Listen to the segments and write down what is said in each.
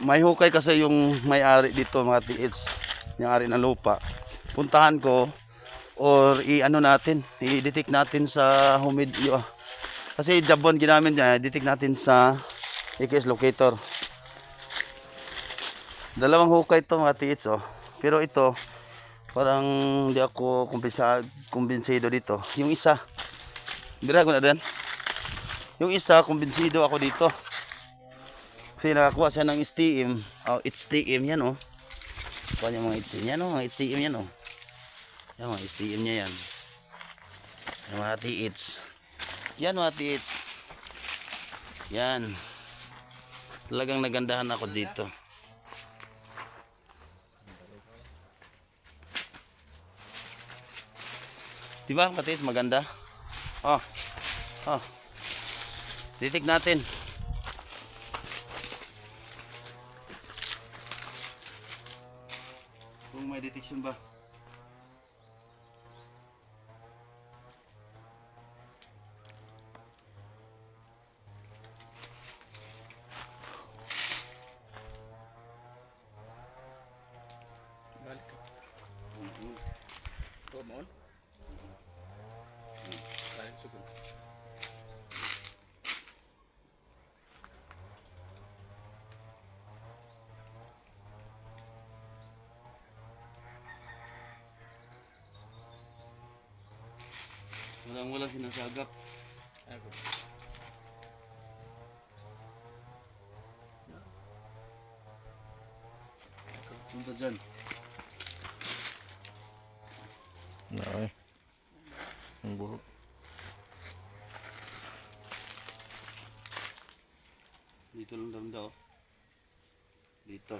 may hukay kasi yung may-ari dito mga tiits, yung ari ng lupa. Puntahan ko or i-ano natin, i-detect natin sa humid yo. Kasi jabon ginamit niya, detect natin sa EKS locator. Dalawang hukay to mga tiits oh. Pero ito parang hindi ako kumbinsa, kumbinsido dito. Yung isa, dira ko na din. Yung isa, kumbinsido ako dito. Kasi nakakuha siya ng STM. Oh, it's STM yan oh. Kuha niya mga STM yan oh. Mga STM yan oh. Yan mga STM niya yan. Yan mga TH. Yan mga TH. Yan. Talagang nagandahan ako dito. Di ba mga TH maganda? Oh. Oh. Titik natin. May detection ba? Balik ka. Tuwa mo on? Balik sugod. Walang walang sinasagap. Ako. Punta dyan. Ay. Ang buhok. Dito lang daw daw. Dito.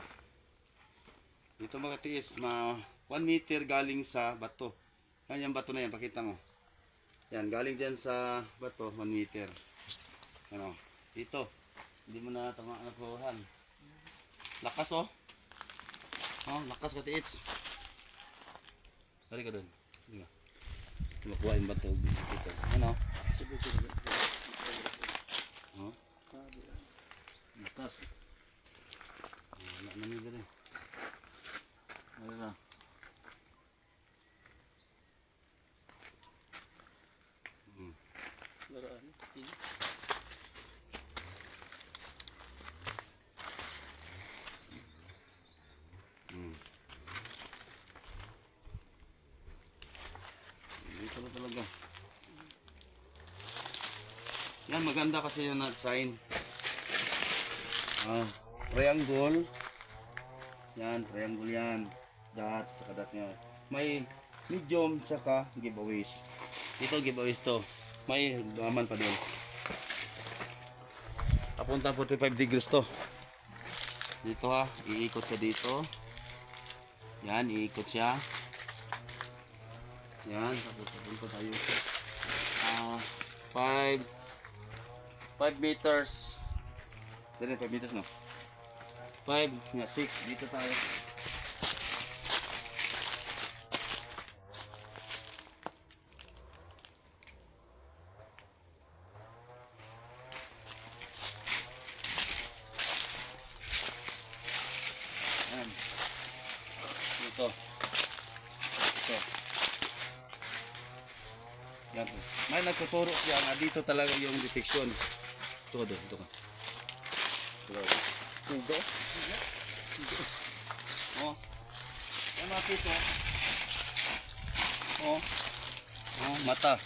Dito mga tiis, ma 1 meter galing sa bato. Yan yung bato na yan, pakita mo. Yan, galing dyan sa bato, 1 meter. Ano, dito. Hindi mo na tama na kuhan. Lakas oh. Oh, lakas ka tiis. Dari ka doon. Hindi ka. Makuha yung bato dito. Ano? Oh. Lakas. Wala na nila rin. Wala na. Hindi. Hmm. Dito talaga. Yan, maganda kasi yung sign. Ah, triangle. Yan, triangle yan. Dot, saka dots nga. May medium, saka giveaways. Ito giveaways to. May laman pa doon. Papunta 45 degrees to. Dito ha, iikot siya dito. Yan, iikot siya. Yan, tapos papunta tayo. Ah, 5 5 meters. Dali, 5 meters no? 5, nga 6. Dito tayo. Yan. Ito. Ito. Yan. May nagtuturo siya nga dito talaga yung detection. Ito ka doon. Ito ka. Ito ka. Sugo. Oh. Yan makita. Oh. Oh, mata.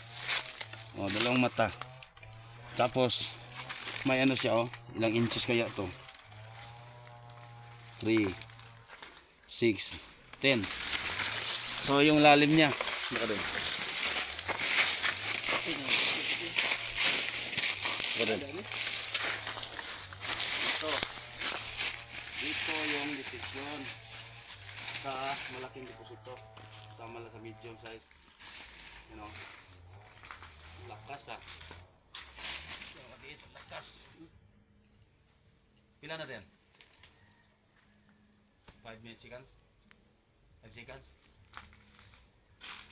Oh, dalawang mata. Tapos, may ano siya oh. Ilang inches kaya to? 3, 6, 10. So, yung lalim niya. Baka doon. Baka doon. Ito. Dito yung detection sa malaking deposito. Sama lang sa medium size. You know. Lakas ah. Yung matiis, lakas. Pila na din? 5 minutes seconds? 5 seconds?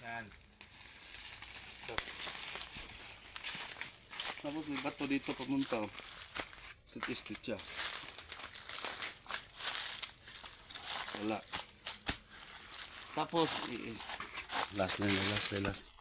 Yan. So. Tapos may bato dito pamunta. oh. Titis siya. Wala. Tapos, i- last na yun, last na last.